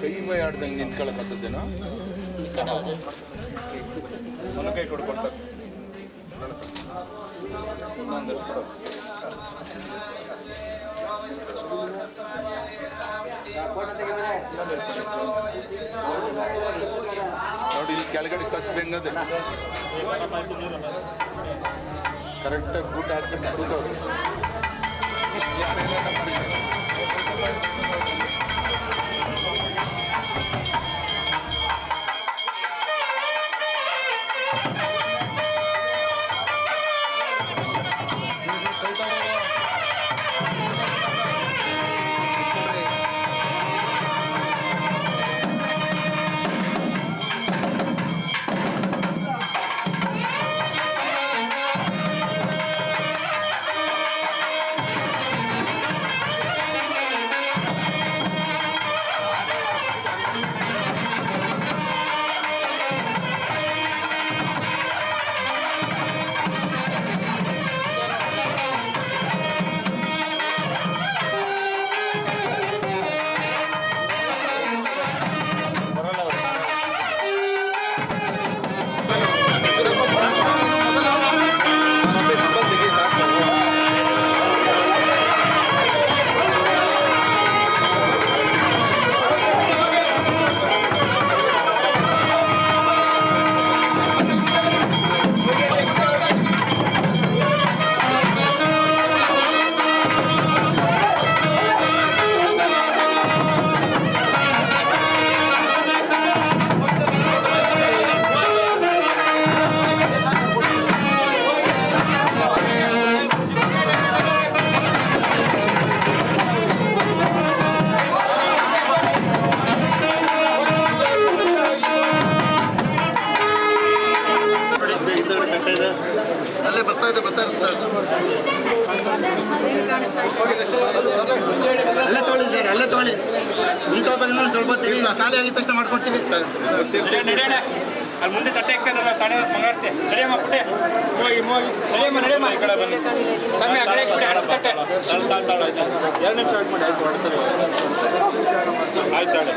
ಕೈ ಬೈ ಆಡ್ದಂಗೆ ನಿಂತ್ಕೊಳಕತ್ತದೇನೋ? ಒಂದು ಕೈ ಕೊಡ್ಕೊಡ್ತಾರೆ ನೋಡಿ ಇಲ್ಲಿ ಕೆಳಗಡೆ ಕಸ್ ಬೆಂಗದೆ. ಕರೆಕ್ಟಾಗಿ ಊಟ ಹಾಕ್ಬಿಟ್ಟು ಕೂತವ್ರು ಯಾರೇನಾರ ಬರ್ತಾ ಇದೆ ಬರ್ತಾ ಇರ್ತಾರೆ ಅಲ್ಲೇ ತೊಗೊಳ್ಳಿ ಸರ್ ಅಲ್ಲೇ ತೊಗೊಳ್ಳಿ ಈ ಬಂದ್ರೆ ಸ್ವಲ್ಪ ಖಾಲಿ ಆಗಿದ ತಕ್ಷಣ ಮಾಡ್ಕೊಡ್ತೀವಿ ಅಲ್ಲಿ ಮುಂದೆ ತಟ್ಟೆ ಇಕ್ಕಂದ್ರೆ ತಡೆ ಮಂಗಾರ್ತೆ ನಡೆಯಮ್ಮ ಪುಟ್ಟೆ ಹೋಗಿ ಹೋಗಿ ನಡೆಯಮ್ಮ ನಡೆಯಮ್ಮ ಈ ಕಡೆ ಬನ್ನಿ ಸಮಯ ಕಡೆ ಹಣ ತಟ್ಟೆ ಎರಡು ನಿಮಿಷ ವೇಟ್ ಮಾಡಿ ಆಯ್ತು ಹೊಡ್ತಾರೆ ಆಯ್ತಾಳೆ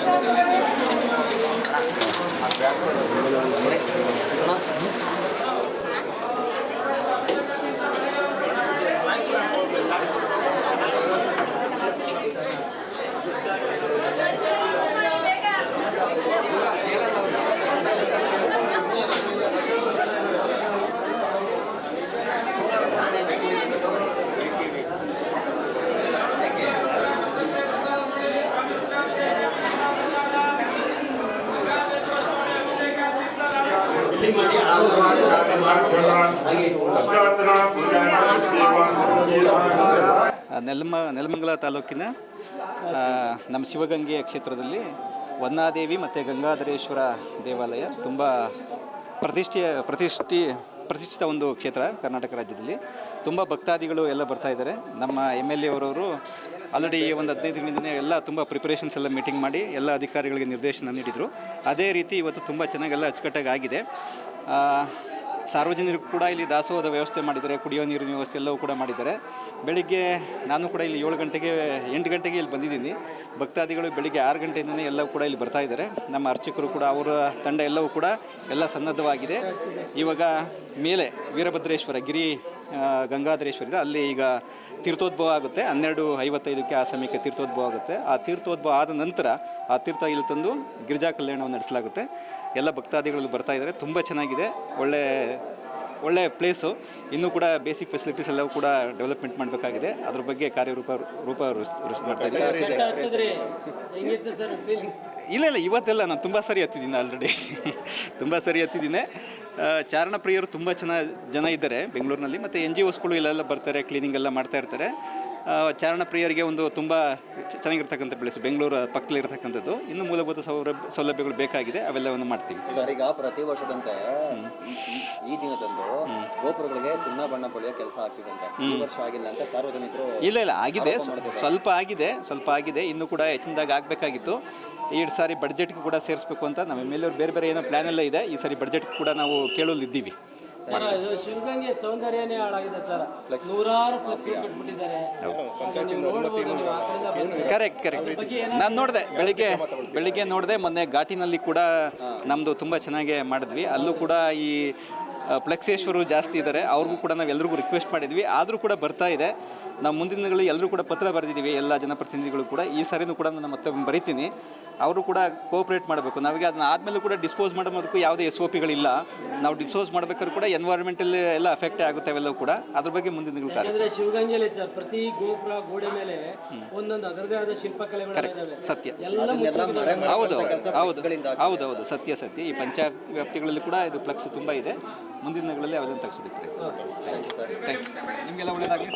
ನೆಲಮ, ನೆಲಮಂಗಲ ತಾಲೂಕಿನ ನಮ್ಮ ಶಿವಗಂಗೆಯ ಕ್ಷೇತ್ರದಲ್ಲಿ ವನ್ನಾದೇವಿ ಮತ್ತು ಗಂಗಾಧರೇಶ್ವರ ದೇವಾಲಯ ತುಂಬ ಪ್ರತಿಷ್ಠೆಯ, ಪ್ರತಿಷ್ಠಿ, ಪ್ರತಿಷ್ಠಿತ ಒಂದು ಕ್ಷೇತ್ರ ಕರ್ನಾಟಕ ರಾಜ್ಯದಲ್ಲಿ. ತುಂಬ ಭಕ್ತಾದಿಗಳು ಎಲ್ಲ ಬರ್ತಾ ಇದ್ದಾರೆ. ನಮ್ಮ ಎಂ ಎಲ್ ಎ ಅವರವರು ಆಲ್ರೆಡಿ ಒಂದು ಹದಿನೈದು ದಿನದಿಂದನೇ ಎಲ್ಲ ತುಂಬ ಪ್ರಿಪರೇಷನ್ಸ್ ಎಲ್ಲ ಮೀಟಿಂಗ್ ಮಾಡಿ ಎಲ್ಲ ಅಧಿಕಾರಿಗಳಿಗೆ ನಿರ್ದೇಶನ ನೀಡಿದರು. ಅದೇ ರೀತಿ ಇವತ್ತು ತುಂಬ ಚೆನ್ನಾಗೆಲ್ಲ ಅಚ್ಚುಕಟ್ಟಾಗಿ ಆಗಿದೆ. ಸಾರ್ವಜನಿಕರು ಕೂಡ ಇಲ್ಲಿ ದಾಸೋಹದ ವ್ಯವಸ್ಥೆ ಮಾಡಿದ್ದಾರೆ, ಕುಡಿಯೋ ನೀರಿನ ವ್ಯವಸ್ಥೆ ಎಲ್ಲವೂ ಕೂಡ ಮಾಡಿದ್ದಾರೆ. ಬೆಳಿಗ್ಗೆ ನಾನು ಕೂಡ ಇಲ್ಲಿ ಏಳು ಗಂಟೆಗೆ, ಎಂಟು ಗಂಟೆಗೆ ಇಲ್ಲಿ ಬಂದಿದ್ದೀನಿ. ಭಕ್ತಾದಿಗಳು ಬೆಳಿಗ್ಗೆ ಆರು ಗಂಟೆಯಿಂದನೇ ಎಲ್ಲವೂ ಕೂಡ ಇಲ್ಲಿ ಬರ್ತಾ ಇದ್ದಾರೆ. ನಮ್ಮ ಅರ್ಚಕರು ಕೂಡ, ಅವರ ತಂಡ ಎಲ್ಲವೂ ಕೂಡ ಎಲ್ಲ ಸನ್ನದ್ಧವಾಗಿದೆ. ಇವಾಗ ಮೇಲೆ ವೀರಭದ್ರೇಶ್ವರ, ಗಿರಿ ಗಂಗಾಧರೇಶ್ವರಿಂದ. ಅಲ್ಲಿ ಈಗ ತೀರ್ಥೋದ್ಭವ ಆಗುತ್ತೆ. ಹನ್ನೆರಡು ಐವತ್ತೈದಕ್ಕೆ ಆ ಸಮಯಕ್ಕೆ ತೀರ್ಥೋದ್ಭವ ಆಗುತ್ತೆ. ಆ ತೀರ್ಥೋದ್ಭವ ಆದ ನಂತರ ಆ ತೀರ್ಥ ಇಲ್ಲಿ ತಂದು ಗಿರಿಜಾ ಕಲ್ಯಾಣವನ್ನು ನಡೆಸಲಾಗುತ್ತೆ. ಎಲ್ಲ ಭಕ್ತಾದಿಗಳು ಬರ್ತಾ ಇದ್ದಾರೆ. ತುಂಬ ಚೆನ್ನಾಗಿದೆ. ಒಳ್ಳೆ ಒಳ್ಳೆ ಪ್ಲೇಸು ಇನ್ನೂ ಕೂಡ ಬೇಸಿಕ್ ಫೆಸಿಲಿಟೀಸ್ ಎಲ್ಲವೂ ಕೂಡ ಡೆವಲಪ್ಮೆಂಟ್ ಮಾಡಬೇಕಾಗಿದೆ. ಅದ್ರ ಬಗ್ಗೆ ಕಾರ್ಯರೂಪ ರೂಪ ಮಾಡ್ತಾ ಇದ್ದೀವಿ ಇಲ್ಲ ಇಲ್ಲ ಇವತ್ತೆಲ್ಲ ನಾನು ತುಂಬ ಸರಿ ಹತ್ತಿದ್ದೀನಿ ಆಲ್ರೆಡಿ ತುಂಬ ಸರಿ ಹತ್ತಿದ್ದೀನಿ. ಚಾರಣ ಪ್ರಿಯರು ತುಂಬ ಚೆನ್ನಾಗಿ ಜನ ಇದ್ದಾರೆ ಬೆಂಗಳೂರಿನಲ್ಲಿ. ಮತ್ತು ಎನ್ ಜಿ ಓಸ್ಗಳು ಇಲ್ಲೆಲ್ಲ ಬರ್ತಾರೆ ಕ್ಲೀನಿಂಗ್ ಎಲ್ಲ ಮಾಡ್ತಾ ಇರ್ತಾರೆ. ಚಾರಣ ಪ್ರಿಯರಿಗೆ ಒಂದು ತುಂಬ ಚೆನ್ನಾಗಿರ್ತಕ್ಕಂಥ ಪ್ಲೇಸ್ ಬೆಂಗಳೂರು ಪಕ್ಕದಲ್ಲಿ ಇರತಕ್ಕಂಥದ್ದು ಇನ್ನು ಮೂಲಭೂತ ಸೌಲಭ್ಯ ಸೌಲಭ್ಯಗಳು ಬೇಕಾಗಿದೆ ಅವೆಲ್ಲವನ್ನು ಮಾಡ್ತೀವಿ. ಸರ್ ಈಗ ಪ್ರತಿ ವರ್ಷದಂತೆ ಈ ದಿನದಂದು ಗೋಪುರಗಳಿಗೆ ಸುಣ್ಣ ಬಣ್ಣ ಬಳಿಯೋ ಕೆಲಸ ಆಗ್ತಿದಂತೆ ಈ ವರ್ಷ ಆಗಿಲ್ಲ ಅಂತ ಸಾರ್ವಜನಿಕರು ಇಲ್ಲ ಇಲ್ಲ ಆಗಿದೆ. ಸ್ವ- ಸ್ವಲ್ಪ ಆಗಿದೆ ಸ್ವಲ್ಪ ಆಗಿದೆ. ಇನ್ನೂ ಕೂಡ ಹೆಚ್ಚಿನದಾಗಿ ಆಗಬೇಕಾಗಿತ್ತು. ಈ ಸಾರಿ ಬಡ್ಜೆಟ್ಗೆ ಕೂಡ ಸೇರಿಸ್ಬೇಕು ಅಂತ. ನಮ್ಮ ಎಂ ಎಲ್ ಬೇರೆ ಬೇರೆ ಏನೋ ಪ್ಲ್ಯಾನ್ ಎಲ್ಲ ಇದೆ. ಈ ಸಾರಿ ಬಡ್ಜೆಟ್ ಕೂಡ ನಾವು ಕೇಳೋಲಿದ್ದೀವಿ ಸರ್ ಇದು ಶಿವಗಂಗೆ ಸೌಂದರ್ಯನೇ ಹಾಳಾಗಿದೆ ಸರ್. ನೂರಾರು ಫ್ಲೆಕ್ಸ್ ಕಟ್ಬಿಟ್ಟಿದ್ದಾರೆ. ಈಗ ನೀವು ನೋಡ್ಬೋದು ನೀವು ಆ ಕಡೆಯಿಂದ ಬಂದ್ರೆ. ಕರೆಕ್ಟ್ ಕರೆಕ್ಟ್ ನಾನು ನೋಡಿದೆ ಬೆಳಿಗ್ಗೆ ಬೆಳಿಗ್ಗೆ ನೋಡಿದೆ ಮೊನ್ನೆ ಘಾಟಿನಲ್ಲಿ ಕೂಡ ನಮ್ಮದು ತುಂಬ ಚೆನ್ನಾಗಿ ಮಾಡಿದ್ವಿ. ಅಲ್ಲೂ ಕೂಡ ಈ ಆ, ಪ್ಲೆಕ್ಸೇಶ್ವರು ಜಾಸ್ತಿ ಇದ್ದಾರೆ. ಅವ್ರಿಗೂ ಕೂಡ ನಾವು ಎಲ್ರಿಗೂ ರಿಕ್ವೆಸ್ಟ್ ಮಾಡಿದ್ವಿ. ಆದರೂ ಕೂಡ ಬರ್ತಾ ಇದೆ. ನಾವು ಮುಂದಿನ ದಿನಗಳಲ್ಲಿ ಎಲ್ಲರೂ ಕೂಡ ಪತ್ರ ಬರೆದಿದ್ದೀವಿ ಎಲ್ಲ ಜನಪ್ರತಿನಿಧಿಗಳು ಕೂಡ. ಈ ಸಾರಿನೂ ಕೂಡ ನಾನು ಮತ್ತೊಮ್ಮೆ ಬರಿತೀನಿ. ಅವರು ಕೂಡ ಕೋಆಪ್ರೇಟ್ ಮಾಡಬೇಕು. ನಮಗೆ ಅದನ್ನ ಆದ್ಮೇಲೆ ಕೂಡ ಡಿಸ್ಪೋಸ್ ಮಾಡೋದಕ್ಕೂ ಯಾವುದೇ ಎಸ್ ಒ ಪಿಗಳಿಲ್ಲ ನಾವು ಡಿಸ್ಪೋಸ್ ಮಾಡಬೇಕಾದ್ರೂ ಕೂಡ ಎನ್ವೈರ್ಮೆಂಟಲ್ ಎಲ್ಲ ಅಫೆಕ್ಟ್ ಆಗುತ್ತೆ ಅವೆಲ್ಲವೂ ಕೂಡ. ಅದ್ರ ಬಗ್ಗೆ ಮುಂದಿನ ದಿನಗಳು ಕಾರ್ಯ. ಯಾಕಂದ್ರೆ ಸರ್ ಪ್ರತಿ ಗೋಪುರ ಗೋಡೆ ಮೇಲೆ ಒಂದೊಂದು ಅದರದೇ ಆದ ಶಿಲ್ಪಕಲೆಗಳು ಸತ್ಯ. ಹೌದು ಹೌದು ಹೌದು ಹೌದು ಸತ್ಯ ಸತ್ಯ. ಈ ಪಂಚಾಯತ್ ವ್ಯಾಪ್ತಿಗಳಲ್ಲಿ ಕೂಡ ಇದು ಫ್ಲಕ್ಸ್ ತುಂಬ ಇದೆ. ಮುಂದಿನ ದಿನಗಳಲ್ಲಿ ಅವೆಲ್ಲ ತೆಗೆಸೋದಕ್ಕೆ ಥ್ಯಾಂಕ್ ಯು ನಿಮಗೆಲ್ಲ ಒಳ್ಳೆಯದಾಗಲಿ